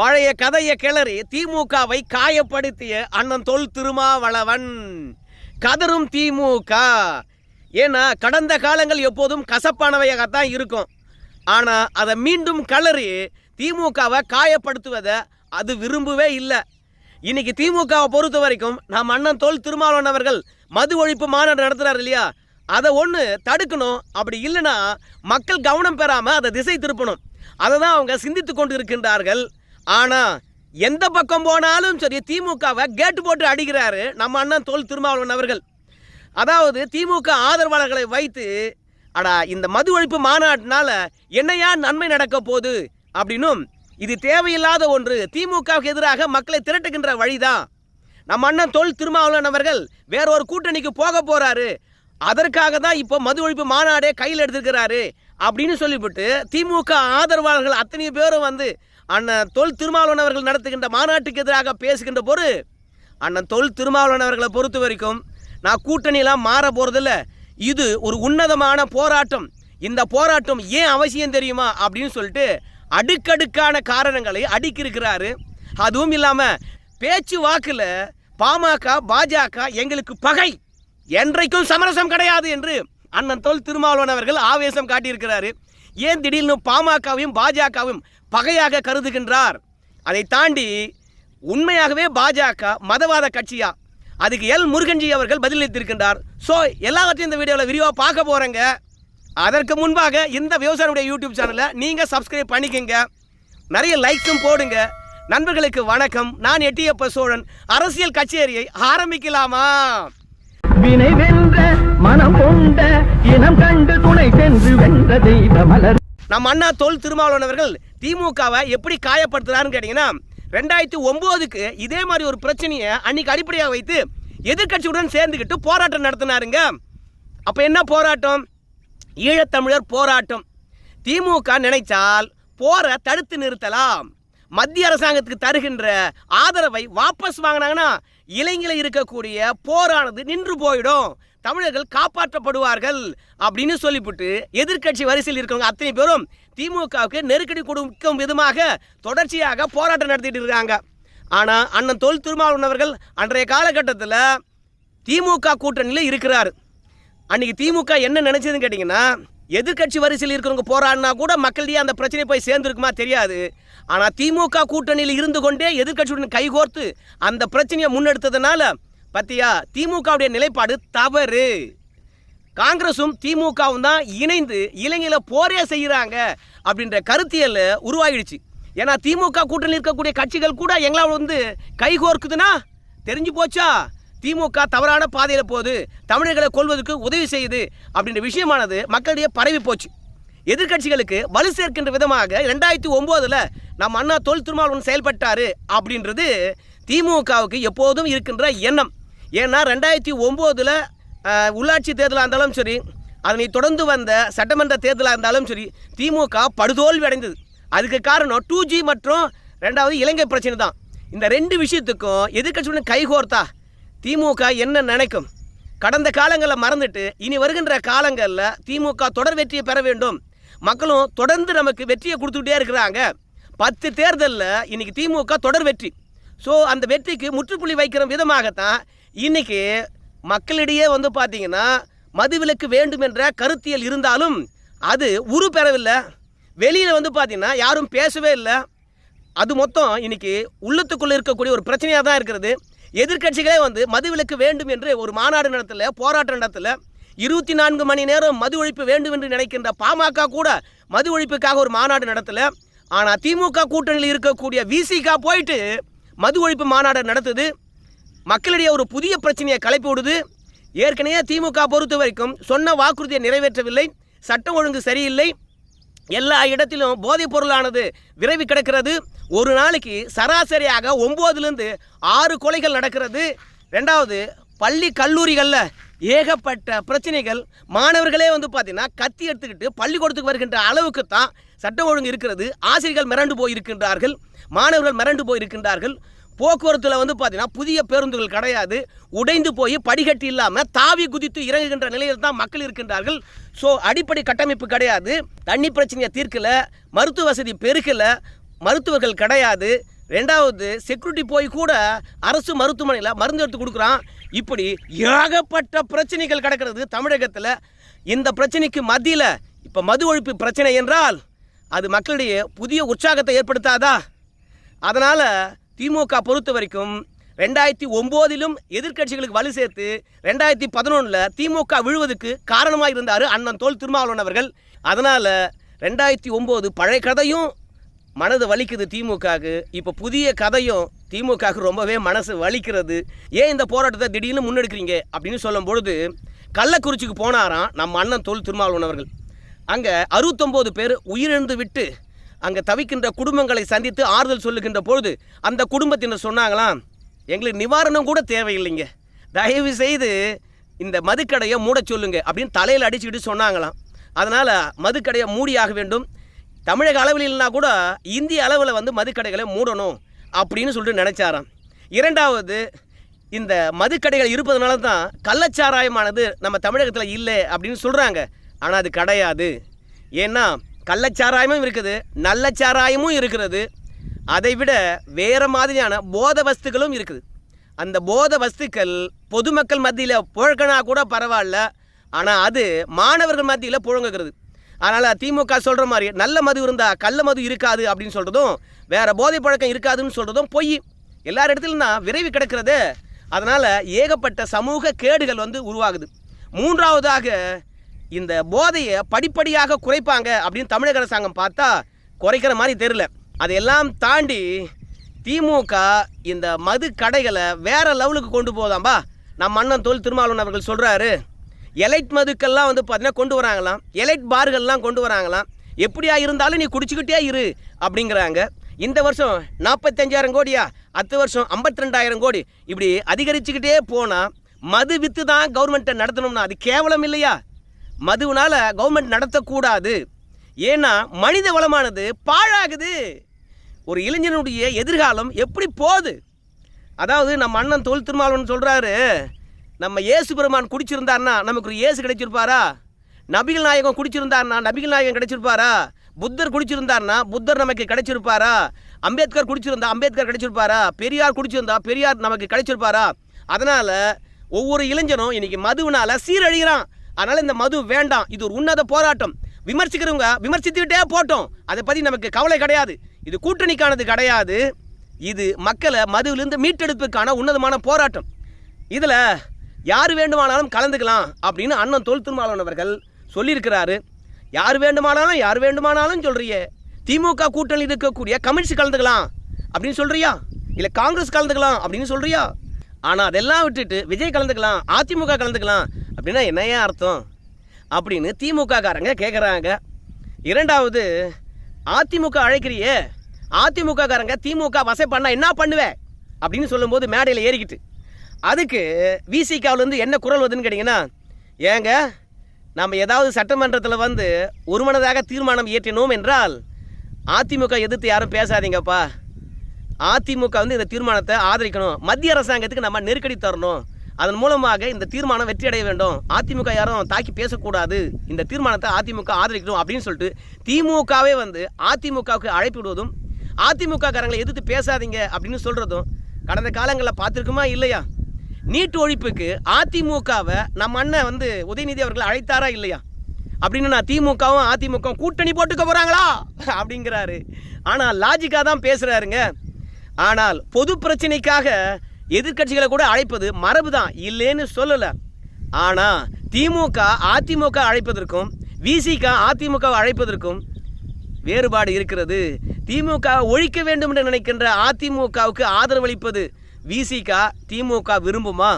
பழைய கதையை கிளறி திமுகவை காயப்படுத்திய அண்ணன் தொல் திருமாவளவன். கதரும் திமுக. ஏன்னா கடந்த காலங்கள் எப்போதும் கசப்பானவையாகத்தான் இருக்கும். ஆனால் அதை மீண்டும் கலறி திமுகவை காயப்படுத்துவதை அது விரும்பவே இல்லை. இன்னைக்கு திமுகவை பொறுத்த வரைக்கும் நம்ம அண்ணன் தோல் திருமாவளவன் அவர்கள் மது ஒழிப்பு மாநாடு நடத்துகிறார் இல்லையா? அதை ஒன்று தடுக்கணும். அப்படி இல்லைன்னா மக்கள் கவனம் பெறாமல் அதை திசை திருப்பணும். அதை தான் அவங்க சிந்தித்து கொண்டு இருக்கின்றார்கள் ஆனால் எந்த பக்கம் போனாலும் சரி திமுகவை கேட்டு போட்டு அடிக்கிறாரு நம்ம அண்ணன் தொல் திருமாவளவன் அவர்கள். அதாவது திமுக ஆதரவாளர்களை வைத்து அடா இந்த மது ஒழிப்பு மாநாட்டினால என்னையா நன்மை நடக்க போகுது? அப்படின்னும் இது தேவையில்லாத ஒன்று. திமுகவுக்கு எதிராக மக்களை திரட்டுகின்ற வழிதான். நம்ம அண்ணன் தொல் திருமாவளவன் அவர்கள் வேற ஒரு கூட்டணிக்கு போக போறாரு. அதற்காக தான் இப்போ மது ஒழிப்பு மாநாடே கையில் எடுத்துக்கிறாரு அப்படின்னு சொல்லிவிட்டு திமுக ஆதரவாளர்கள் அத்தனை பேரும் வந்து அண்ணன் தொல் திருமாவளவன் அவர்கள் நடத்துகின்ற மாநாட்டுக்கு எதிராக பேசுகின்ற போது அண்ணன் தொல் திருமாவளவன் அவர்களை பொறுத்த வரைக்கும் நான் கூட்டணியெல்லாம் மாற போகிறதில்ல இது ஒரு உன்னதமான போராட்டம். இந்த போராட்டம் ஏன் அவசியம் தெரியுமா அப்படின்னு சொல்லிட்டு அடுக்கடுக்கான காரணங்களை அடுக்கியிருக்கிறாரு அதுவும் இல்லாமல் பேச்சு வாக்கில் பாமக பாஜக எங்களுக்கு பகை. என்றைக்கும் சமரசம் கிடையாது என்று அண்ணன் தொல் திருமாவளவன் அவர்கள் ஆவேசம் காட்டியிருக்கிறாரு. ஏன் திடீர்னு பாமகவையும் பாஜகவும் பகையாக கருதுகின்றார். அதை தாண்டி உண்மையாகவே பாஜக மதவாத கட்சியா? அதுக்கு எல். முருகன்ஜி அவர்கள் பதிலளித்திருக்கின்றார். ஸோ எல்லாவற்றையும் இந்த வீடியோவில் விரிவாக பார்க்க போகிறேங்க அதற்கு முன்பாக இந்த விவசாயியுடைய யூடியூப் சேனலை நீங்கள் சப்ஸ்கிரைப் பண்ணிக்கங்க. நிறைய லைக்ஸும் போடுங்க. நண்பர்களுக்கு வணக்கம். நான் எட்டியப்ப சோழன். அரசியல் கச்சேரியை ஆரம்பிக்கலாமா? வினை வென்ற மனம் கொண்ட இனம் கண்டு துணை சென்று வென்ற தெய்வ மலர். நம்ம அண்ணா தொல் திருமாவளவன் அவர்கள் திமுகவை எப்படி காயப்படுத்துறாருன்னு கேட்டிங்கன்னா ரெண்டாயிரத்தி ஒம்போதுக்கு இதே மாதிரி ஒரு பிரச்சனையை அன்னைக்கு அடிப்படையாக வைத்து எதிர்க்கட்சியுடன் சேர்ந்துக்கிட்டு போராட்டம் நடத்தினாருங்க. அப்போ என்ன போராட்டம்? ஈழத்தமிழர் போராட்டம். திமுக நினைச்சால் போரை தடுத்து நிறுத்தலாம். மத்திய அரசாங்கத்துக்கு தருகின்ற ஆதரவை வாபஸ் வாங்கினாங்கன்னா இலங்கையில் இருக்கக்கூடிய போரானது நின்று போயிடும். தமிழர்கள் காப்பாற்றப்படுவார்கள் அப்படின்னு சொல்லிவிட்டு எதிர்க்கட்சி வரிசையில் இருக்கிறவங்க அத்தனை பேரும் திமுகவுக்கு நெருக்கடி கொடுக்கும் விதமாக தொடர்ச்சியாக போராட்டம் நடத்திட்டு இருக்காங்க. ஆனால் அண்ணன் தொல் திருமாவளவன் அவர்கள் அன்றைய காலகட்டத்தில் திமுக கூட்டணியில் இருக்கிறார். அன்னைக்கு திமுக என்ன நினைச்சதுன்னு கேட்டிங்கன்னா எதிர்க்கட்சி வரிசையில் இருக்கிறவங்க போராடினா கூட மக்களிடையே அந்த பிரச்சனை போய் சேர்ந்துருக்குமா தெரியாது. ஆனால் திமுக கூட்டணியில் இருந்து கொண்டே எதிர்க்கட்சியுடன் கைகோர்த்து அந்த பிரச்சனையை முன்னெடுத்ததுனால பத்தியா திமுகவுடைய நிலைப்பாடு தவறு. காங்கிரஸும் திமுகவும் தான் இணைந்து இலங்கையில் போரே செய்கிறாங்க அப்படின்ற கருத்தியல் உருவாகிடுச்சு ஏன்னா திமுக கூட்டணியில் இருக்கக்கூடிய கட்சிகள் கூட எங்களால் வந்து கைகோர்க்குதுன்னா தெரிஞ்சு போச்சா? திமுக தவறான பாதையில் போகுது. தமிழர்களை கொள்வதற்கு உதவி செய்யுது அப்படின்ற விஷயமானது மக்களிடையே பரவி போச்சு. எதிர்க்கட்சிகளுக்கு வலு சேர்க்கின்ற விதமாக ரெண்டாயிரத்தி ஒம்போதில் நம்ம அண்ணா தொல் திருமாவளவன் செயல்பட்டாரு அப்படின்றது திமுகவுக்கு எப்போதும் இருக்கின்ற எண்ணம். ஏன்னா ரெண்டாயிரத்தி ஒம்போதில் உள்ளாட்சி தேர்தலாக இருந்தாலும் சரி அதனை தொடர்ந்து வந்த சட்டமன்ற தேர்தலாக இருந்தாலும் சரி திமுக படுதோல்வி அடைந்தது. அதுக்கு காரணம் டூ ஜி மற்றும் ரெண்டாவது இலங்கை பிரச்சனை தான். இந்த ரெண்டு விஷயத்துக்கும் எதிர்கட்சியுடன் கைகோர்த்தா திமுக என்ன நினைக்கும்? கடந்த காலங்களில் மறந்துட்டு இனி வருகின்ற காலங்களில் திமுக தொடர் வெற்றியை பெற வேண்டும். மக்களும் தொடர்ந்து நமக்கு வெற்றியை கொடுத்துக்கிட்டே இருக்கிறாங்க. பத்து தேர்தலில் இன்னைக்கு திமுக தொடர் வெற்றி. ஸோ அந்த வெற்றிக்கு முற்றுப்புள்ளி வைக்கிற விதமாகத்தான் இன்னைக்கு மக்களிடையே வந்து பார்த்தீங்கன்னா மதுவிலக்கு வேண்டும் என்ற கருத்தியல் இருந்தாலும் அது உரு பெறவில்லை. வெளியில் வந்து பார்த்தீங்கன்னா யாரும் பேசவே இல்லை. அது மொத்தம் இன்னைக்கு உள்ளத்துக்குள்ளே இருக்கக்கூடிய ஒரு பிரச்சனையாக தான் இருக்கிறது. எதிர்க்கட்சிகளே வந்து மதுவிலக்கு வேண்டும் என்று ஒரு மாநாடு நடத்தல போராட்டம் நடத்தல இருபத்தி நான்கு மணி நேரம் மது ஒழிப்பு வேண்டும் என்று நினைக்கின்ற பாமக கூட மது ஒழிப்புக்காக ஒரு மாநாடு நடத்தல. ஆனால் திமுக கூட்டணியில் இருக்கக்கூடிய விசிகா போயிட்டு மது ஒழிப்பு மாநாடு நடத்துது. மக்களிடையே ஒரு புதிய பிரச்சனையை கிளப்பி விடுது. ஏற்கனவே திமுக பொறுத்த வரைக்கும் சொன்ன வாக்குறுதியை நிறைவேற்றவில்லை. சட்டம் ஒழுங்கு சரியில்லை. எல்லா இடத்திலும் போதைப் பொருளானது விரைவி கிடக்கிறது. ஒரு நாளைக்கு சராசரியாக ஒம்போதுலேருந்து ஆறு கொலைகள் நடக்கிறது. ரெண்டாவது பள்ளி கல்லூரிகளில் ஏகப்பட்ட பிரச்சனைகள். மாணவர்களே வந்து பார்த்தீங்கன்னா கத்தி எடுத்துக்கிட்டு பள்ளிக்கூடத்துக்கு வருகின்ற அளவுக்கு தான் சட்டம் ஒழுங்கு இருக்கிறது. ஆசிரியர்கள் மிரண்டு போய் இருக்கின்றார்கள் மாணவர்கள் மிரண்டு போய் இருக்கின்றார்கள் போக்குவரத்தில் வந்து பார்த்தீங்கன்னா புதிய பேருந்துகள் கிடையாது. உடைந்து போய் படிக்கட்டு இல்லாமல் தாவி குதித்து இறங்குகின்ற நிலையில் தான் மக்கள் இருக்கின்றார்கள். ஸோ அடிப்படை கட்டமைப்பு கிடையாது. தண்ணி பிரச்சனையை தீர்க்கலை மருத்துவ வசதி பெருகலை மருத்துவர்கள் கிடையாது. ரெண்டாவது செக்யூரிட்டி போய் கூட அரசு மருத்துவமனையில் மருந்து எடுத்து கொடுக்குறான். இப்படி ஏகப்பட்ட பிரச்சனைகள் கிடக்கிறது தமிழகத்தில். இந்த பிரச்சனைக்கு மத்தியில் இப்போ மது ஒழிப்பு பிரச்சனை என்றால் அது மக்களிடையே புதிய உற்சாகத்தை ஏற்படுத்தாதா? அதனால் திமுக பொறுத்த வரைக்கும் ரெண்டாயிரத்தி ஒம்போதிலும் எதிர்க்கட்சிகளுக்கு வலு சேர்த்து ரெண்டாயிரத்தி பதினொன்றில் திமுக விழுவதுக்கு காரணமாக இருந்தார் அண்ணன் தோல் திருமாவளவன் அவர்கள். அதனால் ரெண்டாயிரத்தி ஒம்பது பழைய கதையும் மனது வலிக்குது திமுகவுக்கு இப்போ புதிய கதையும் திமுகவுக்கு ரொம்பவே மனசு வலிக்கிறது. ஏன் இந்த போராட்டத்தை திடீர்னு முன்னெடுக்கிறீங்க? அப்படின்னு சொல்லும் பொழுது கள்ளக்குறிச்சிக்கு போனாராம் நம்ம அண்ணன் தோல் திருமாவளவன் அவர்கள். அங்கே அறுபத்தொம்போது பேர் உயிரிழந்து விட்டு அங்கே தவிக்கின்ற குடும்பங்களை சந்தித்து ஆறுதல் சொல்லுகின்ற பொழுது அந்த குடும்பத்தினர் சொன்னாங்களாம்? எங்களுக்கு நிவாரணம் கூட தேவையில்லைங்க. தயவு செய்து இந்த மதுக்கடையை மூட சொல்லுங்க அப்படின்னு தலையில் அடிச்சுக்கிட்டு சொன்னாங்களாம். அதனால் மதுக்கடையை மூடியாக வேண்டும். தமிழக அளவில் இல்லைனா கூட இந்திய அளவில் வந்து மதுக்கடைகளை மூடணும் அப்படின்னு சொல்லிட்டு நினச்சாராம். இரண்டாவது இந்த மதுக்கடைகள் இருப்பதனால தான் கள்ளச்சாராயமானது நம்ம தமிழகத்தில் இல்லை அப்படின்னு சொல்கிறாங்க ஆனால் அது கிடையாது. ஏன்னா கள்ளச்சாராயமும் இருக்குது நல்ல சாராயமும் இருக்கிறது. அதை விட வேறு மாதிரியான போத வஸ்துக்களும் இருக்குது. அந்த போத வஸ்துக்கள் பொதுமக்கள் மத்தியில் புழக்கனா கூட பரவாயில்ல. ஆனால் அது மாணவர்கள் மத்தியில் புழங்குகிறது. அதனால் திமுக சொல்கிற மாதிரி நல்ல மது இருந்தால் கள்ள மது இருக்காது அப்படின்னு சொல்கிறதும் வேறு போதை பழக்கம் இருக்காதுன்னு சொல்கிறதும் பொய். எல்லார் இடத்துலையும் தான் விரைவு கிடக்கிறது. அதனால் ஏகப்பட்ட சமூக கேடுகள் வந்து உருவாகுது. மூன்றாவதாக இந்த போதையை படிப்படியாக குறைப்பாங்க அப்படின்னு தமிழக அரசாங்கம் பார்த்தா குறைக்கிற மாதிரி தெரில அதையெல்லாம் தாண்டி திமுக இந்த மது கடைகளை வேறு லெவலுக்கு கொண்டு போதாம்பா. நம்ம அண்ணன் தொழில் திருமாவளவன் அவர்கள் சொல்கிறாரு எலைட் மதுக்கெல்லாம் வந்து பார்த்தீங்கன்னா கொண்டு வராங்களாம். எலைட் பார்கள்லாம் கொண்டு வராங்களாம். எப்படியா இருந்தாலும் நீ குடிச்சுக்கிட்டே இரு அப்படிங்கிறாங்க. இந்த வருஷம் நாற்பத்தஞ்சாயிரம் கோடியா? அடுத்த வருஷம் ஐம்பத்தி ரெண்டாயிரம் கோடி. இப்படி அதிகரிச்சுக்கிட்டே போனால் மது வித்து தான் கவர்மெண்ட்டை நடத்தணும்னா அது கேவலம் இல்லையா? மதுவினால கவர்மெண்ட் நடத்தக்கூடாது. ஏன்னா மனித வளமானது பாழாகுது. ஒரு இளைஞனுடைய எதிர்காலம் எப்படி போகுது? அதாவது நம்ம அண்ணன் தொல் திருமாவளவன் சொல்கிறாரு நம்ம இயேசு பெருமான் குடிச்சிருந்தாருன்னா நமக்கு ஒரு இயேசு கிடைச்சிருப்பாரா? நபிகள் நாயகம் குடிச்சிருந்தாருன்னா நபிகள் நாயகம் கிடைச்சிருப்பாரா? புத்தர் குடிச்சிருந்தாருன்னா புத்தர் நமக்கு கிடைச்சிருப்பாரா? அம்பேத்கர் குடிச்சிருந்தா அம்பேத்கர் கிடைச்சிருப்பாரா? பெரியார் குடிச்சிருந்தா பெரியார் நமக்கு கிடைச்சிருப்பாரா? அதனால் ஒவ்வொரு இளைஞனும் இன்றைக்கி மதுவினால் சீரழிகிறான். அதனால் இந்த மது வேண்டாம். இது ஒரு உன்னத போராட்டம். விமர்சிக்கிறவங்க விமர்சித்துக்கிட்டே போட்டோம். அதை பற்றி நமக்கு கவலை கிடையாது. இது கூட்டணிக்கானது கிடையாது. இது மக்களை மதுவிலிருந்து மீட்டெடுப்புக்கான உன்னதமான போராட்டம். இதில் யார் வேண்டுமானாலும் கலந்துக்கலாம் அப்படின்னு அண்ணன் தொல் திருமாவளவன் அவர்கள் சொல்லியிருக்கிறாரு. யார் வேண்டுமானாலும் யார் வேண்டுமானாலும் சொல்கிறியே திமுக கூட்டணியில் இருக்கக்கூடிய கம்யூனிஸ்ட் கலந்துக்கலாம் அப்படின்னு சொல்கிறியா இல்லை காங்கிரஸ் கலந்துக்கலாம் அப்படின்னு சொல்கிறியா ஆனால் அதெல்லாம் விட்டுட்டு விஜய் கலந்துக்கலாம் அதிமுக கலந்துக்கலாம் அப்படின்னா என்னையா அர்த்தம்? அப்படின்னு திமுக காரங்க கேட்குறாங்க இரண்டாவது அதிமுக அழைக்கிறியே அதிமுக காரங்க திமுக வசை பண்ணால் என்ன பண்ணுவேன் அப்படின்னு சொல்லும்போது மேடையில் ஏறிக்கிட்டு. அதுக்கு விசிகாவிலேருந்து என்ன குரல் வருதுன்னு கேட்டிங்கன்னா ஏங்க நம்ம ஏதாவது சட்டமன்றத்தில் வந்து ஒருமனதாக தீர்மானம் இயற்றினோம் என்றால் அதிமுக எதிர்த்து யாரும் பேசாதீங்கப்பா. அதிமுக வந்து இந்த தீர்மானத்தை ஆதரிக்கணும். மத்திய அரசாங்கத்துக்கு நம்ம நெருக்கடி தரணும். அதன் மூலமாக இந்த தீர்மானம் வெற்றி அடைய வேண்டும். அதிமுக யாரும் தாக்கி பேசக்கூடாது. இந்த தீர்மானத்தை அதிமுக ஆதரிக்கணும் அப்படின்னு சொல்லிட்டு திமுகவே வந்து அதிமுகவுக்கு அழைப்பு விடுவதும் அதிமுக காரங்களை எதிர்த்து பேசாதீங்க அப்படின்னு சொல்கிறதும் கடந்த காலங்களில் பார்த்துருக்குமா இல்லையா? நீட் ஒழிப்புக்கு அதிமுகவை நம்ம அண்ணன் வந்து உதயநிதி அவர்கள் அழைத்தாரா இல்லையா? அப்படின்னு நான் திமுகவும் அதிமுகவும் கூட்டணி போட்டுக்க போகிறாங்களா அப்படிங்கிறாரு. ஆனால் லாஜிக்காக தான் பேசுகிறாருங்க ஆனால் பொது பிரச்சனைக்காக எதிர்க்கட்சிகளை கூட அழைப்பது மரபு தான் இல்லைன்னு சொல்லலை. ஆனால் திமுக அதிமுக அழைப்பதற்கும் விசிக அதிமுக அழைப்பதற்கும் வேறுபாடு இருக்கிறது. திமுக ஒழிக்க வேண்டும் என்று நினைக்கின்ற அதிமுகவுக்கு ஆதரவளிப்பது விசிக திமுக விரும்புமா?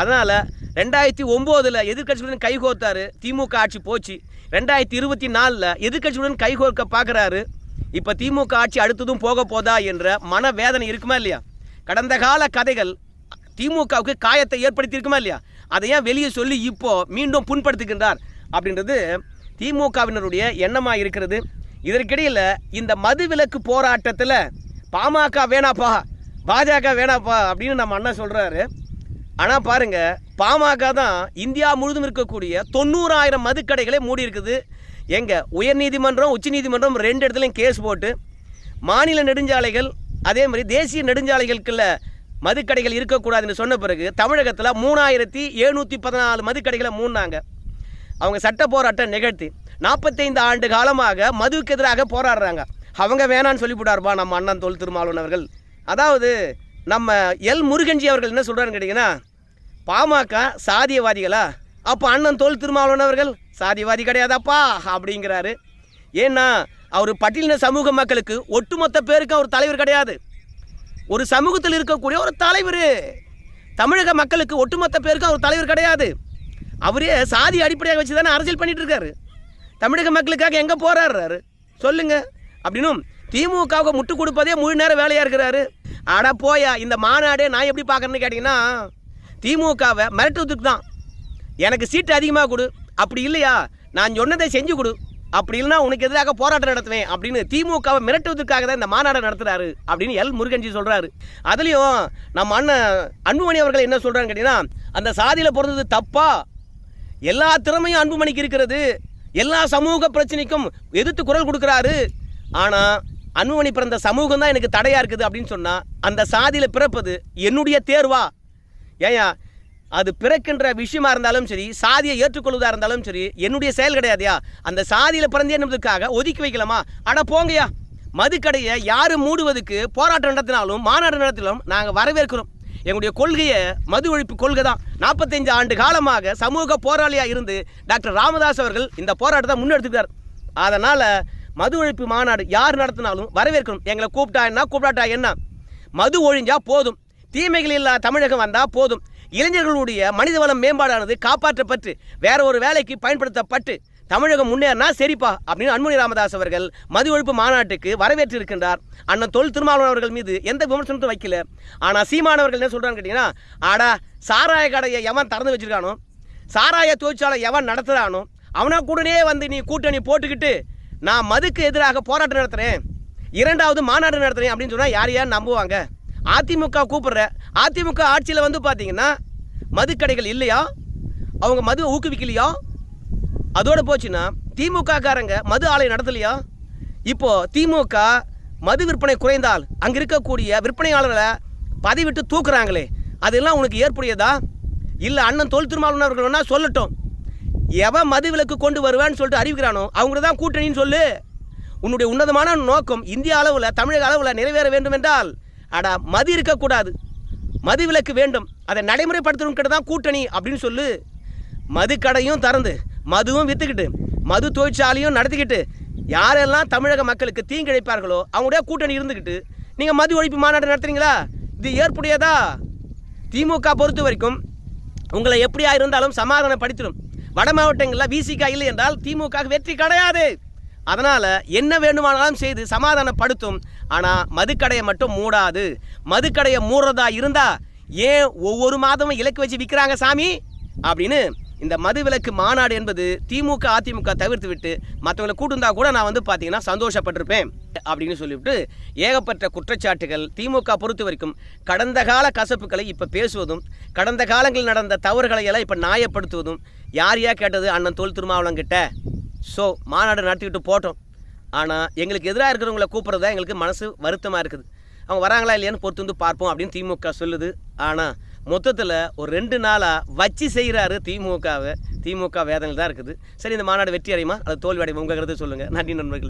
அதனால் ரெண்டாயிரத்தி ஒம்போதில் எதிர்க்கட்சியுடன் கைகோர்த்தாரு திமுக ஆட்சி போச்சு. ரெண்டாயிரத்தி இருபத்தி நாலில் எதிர்க்கட்சியுடன் கைகோர்க்க பார்க்குறாரு இப்போ திமுக ஆட்சி அடுத்ததும் போக போதா என்ற மனவேதனை இருக்குமா இல்லையா? கடந்த கால கதைகள் திமுகவுக்கு காயத்தை ஏற்படுத்தியிருக்குமா இல்லையா? அதை ஏன் வெளியே சொல்லி இப்போ மீண்டும் புண்படுத்துகின்றார் அப்படின்றது திமுகவினருடைய எண்ணமாக இருக்கிறது. இதற்கிடையில் இந்த மதுவிலக்கு போராட்டத்தில் பாமக வேணாப்பா பாஜக வேணாப்பா அப்படின்னு நம்ம அண்ணன் சொல்கிறாரு ஆனால் பாருங்கள் பாமக தான் இந்தியா முழுதும் இருக்கக்கூடிய தொண்ணூறாயிரம் மதுக்கடைகளே மூடி இருக்குது. எங்க உயர்நீதிமன்றம் உச்சநீதிமன்றம் ரெண்டு இடத்துலையும் கேஸ் போட்டு மாநில நெடுஞ்சாலைகள் அதே மாதிரி தேசிய நெடுஞ்சாலைகளுக்குள்ள மதுக்கடைகள் இருக்கக்கூடாதுன்னு சொன்ன பிறகு தமிழகத்தில் மூணாயிரத்தி எழுநூற்றி பதினாலு மதுக்கடைகளை மூணாங்க அவங்க சட்ட போராட்டம் நிகழ்த்தி நாற்பத்தைந்து ஆண்டு காலமாக மதுவுக்கு எதிராக போராடுறாங்க. அவங்க வேணான்னு சொல்லிவிட்டார்பா நம்ம அண்ணன் தொல் திருமாவளவன் அவர்கள். அதாவது நம்ம எல் முருகன்ஜி அவர்கள் என்ன சொல்கிறாருன்னு கேட்டிங்கன்னா பாமக சாதியவாதிகளா? அப்போ அண்ணன் தொல் திருமாவளவன் அவர்கள் சாதியவாதி கிடையாதாப்பா அப்படிங்கிறாரு. ஏன்னா அவர் பட்டியலின சமூக மக்களுக்கு ஒட்டுமொத்த பேருக்கு அவர் தலைவர் கிடையாது. ஒரு சமூகத்தில் இருக்கக்கூடிய ஒரு தலைவர். தமிழக மக்களுக்கு ஒட்டுமொத்த பேருக்கு அவர் தலைவர் கிடையாது. அவரே சாதி அடிப்படையாக வச்சு தானே அரசியல் பண்ணிட்டு இருக்காரு தமிழக மக்களுக்காக எங்கே போராடுறாரு? சொல்லுங்க. அப்படின்னும் திமுகவுக்கு முட்டு கொடுப்பதே முழு நேரம் வேலையாக இருக்கிறாரு. அட போயா இந்த மாநாடே நான் எப்படி பார்க்குறேன்னு கேட்டிங்கன்னா திமுகவை மிரட்டுறதுக்கு தான். எனக்கு சீட்டு அதிகமாக கொடு. அப்படி இல்லையா? நான் சொன்னதை செஞ்சு கொடு. அப்படி இல்லைன்னா உனக்கு எதிராக போராட்டம் நடத்துவேன் அப்படின்னு திமுகவை மிரட்டுவதற்காக தான் இந்த மாநாடு நடத்துறாரு அப்படின்னு எல் முருகன்ஜி சொல்றாரு. அதுலேயும் நம்ம அண்ணன் அன்புமணி அவர்கள் என்ன சொல்றாங்க கேட்டீங்கன்னா அந்த சாதியில் பிறந்தது தப்பா? எல்லா திறமையும் அன்புமணிக்கு இருக்கிறது. எல்லா சமூக பிரச்சனைக்கும் எதிர்த்து குரல் கொடுக்குறாரு. ஆனால் அன்புமணி பிறந்த சமூகம் தான் எனக்கு தடையாக இருக்குது அப்படின்னு சொன்னால் அந்த சாதியில் பிறப்பது என்னுடைய தேர்வா? ஏயா அது பிறக்கின்ற விஷயமா இருந்தாலும் சரி சாதியை ஏற்றுக்கொள்வதா இருந்தாலும் சரி என்னுடைய செயல் கிடையாதுயா? அந்த சாதியில் பிறந்தே என்பதற்காக ஒதுக்கி வைக்கலாமா? அட போங்கய்யா. மதுக்கடையை யார் மூடுவதுக்கு போராட்டம் நடத்தினாலும் மாநாடு நடத்தினாலும் நாங்கள் வரவேற்கிறோம். எங்களுடைய கொள்கையை மது ஒழிப்பு கொள்கை தான். நாற்பத்தஞ்சு ஆண்டு காலமாக சமூக போராளியாக இருந்து டாக்டர் ராமதாஸ் அவர்கள் இந்த போராட்டத்தை முன்னெடுத்துக்கிறார் அதனால் மது ஒழிப்பு மாநாடு யார் நடத்தினாலும் வரவேற்கணும் எங்களை கூப்பிட்டா என்ன கூப்பிடாட்டா என்ன? மது ஒழிஞ்சா போதும். தீமைகள் இல்லா தமிழகம் வந்தால் போதும். இளைஞர்களுடைய மனிதவளம் மேம்பாடானது காப்பாற்றப்பட்டு வேற ஒரு வேலைக்கு பயன்படுத்தப்பட்டு தமிழகம் முன்னேறினா சரிப்பா அப்படின்னு அன்புமணி ராமதாஸ் அவர்கள் மது ஒழிப்பு மாநாட்டுக்கு வரவேற்று இருக்கின்றார் அண்ணன் தொல் திருமாவளவன் அவர்கள் மீது எந்த விமர்சனத்தும் வைக்கல. ஆனால் சீமானவர்கள் என்ன சொல்கிறான்னு கேட்டிங்கன்னா ஆடா சாராய கடையை எவன் திறந்து வச்சிருக்கானோ சாராய தொழிற்சாலை எவன் நடத்துகிறானோ அவனா கூடனே வந்து நீ கூட்டணி போட்டுக்கிட்டு நான் மதுக்கு எதிராக போராட்டம் நடத்துகிறேன் இரண்டாவது மாநாடு நடத்துகிறேன் அப்படின்னு சொன்னால் யார் யார் நம்புவாங்க? அதிமுக கூப்பிடுற அதிமுக ஆட்சியில் வந்து பார்த்தீங்கன்னா மதுக்கடைகள் இல்லையா? அவங்க மது ஊக்குவிக்கலையா? அதோடு போச்சுன்னா திமுகக்காரங்க மது ஆலை நடத்தலையா? இப்போது திமுக மது விற்பனை குறைந்தால் அங்கே இருக்கக்கூடிய விற்பனையாளர்களை பதவி விட்டு தூக்குறாங்களே. அதெல்லாம் உனக்கு ஏற்புடையதா? இல்லை அண்ணன் தொல் திருமாவளவன் அவர்கள் சொல்லட்டும். எவன் மது விலக்கு கொண்டு வருவான்னு சொல்லிட்டு அறிவிக்கிறானோ அவங்கள தான் கூட்டணின்னு சொல்லு. உன்னுடைய உன்னதமான நோக்கம் இந்திய அளவில் தமிழக அளவில் நிறைவேற வேண்டும் என்றால் அடா மது இருக்கக்கூடாது. மது விலக்கு வேண்டும். அதை நடைமுறைப்படுத்தணும் தான் கூட்டணி அப்படின்னு சொல்லு. மது கடையும் திறந்து மதுவும் விற்றுக்கிட்டு மது தொழிற்சாலையும் நடத்திக்கிட்டு யாரெல்லாம் தமிழக மக்களுக்கு தீங்கிழைப்பார்களோ அவங்களுடைய கூட்டணி இருந்துக்கிட்டு நீங்கள் மது ஒழிப்பு மாநாடு நடத்துறீங்களா? இது ஏற்புடையதா? திமுக பொறுத்த வரைக்கும் உங்களை எப்படியா இருந்தாலும் சமாதானப்படுத்திடும். வட மாவட்டங்களில் விசிகா இல்லை என்றால் திமுக வெற்றி கிடையாது. அதனால் என்ன வேண்டுமானாலும் செய்து சமாதானப்படுத்தும். ஆனால் மதுக்கடையை மட்டும் மூடாது. மதுக்கடையை மூடுறதா இருந்தால் ஏன் ஒவ்வொரு மாதமும் இலக்கு வச்சு விற்கிறாங்க சாமி? அப்படின்னு இந்த மதுவிலக்கு மாநாடு என்பது திமுக அதிமுக தவிர்த்து விட்டு மற்றவங்களை கூட்டிருந்தா கூட நான் வந்து பார்த்தீங்கன்னா சந்தோஷப்பட்டிருப்பேன். அப்படின்னு சொல்லிவிட்டு ஏகப்பட்ட குற்றச்சாட்டுகள் திமுக பொறுத்த வரைக்கும் கடந்த கால கசப்புகளை இப்போ பேசுவதும் கடந்த காலங்களில் நடந்த தவறுகளை எல்லாம் இப்போ நியாயப்படுத்துவதும் யார் யார் கேட்டது அண்ணன் தோல் திருமாவளங்கிட்ட? ஸோ மாநாடு நடத்திக்கிட்டு போட்டோம். ஆனால் எங்களுக்கு எதிராக இருக்கிறவங்கள கூப்பிட்றது தான் எங்களுக்கு மனசு வருத்தமாக இருக்குது. அவங்க வராங்களா இல்லையான்னு பொறுத்து வந்து பார்ப்போம் அப்படின்னு திமுக சொல்லுது. ஆனால் மொத்தத்தில் ஒரு ரெண்டு நாளாக வச்சு செய்கிறாரு திமுகவை. திமுக வேதனை தான் இருக்குது. சரி இந்த மாநாடு வெற்றி அடையுமா? அது தோல்வி அடையுமா? உங்கள் கருத்து சொல்லுங்கள் நன்றி நண்பர்கள்.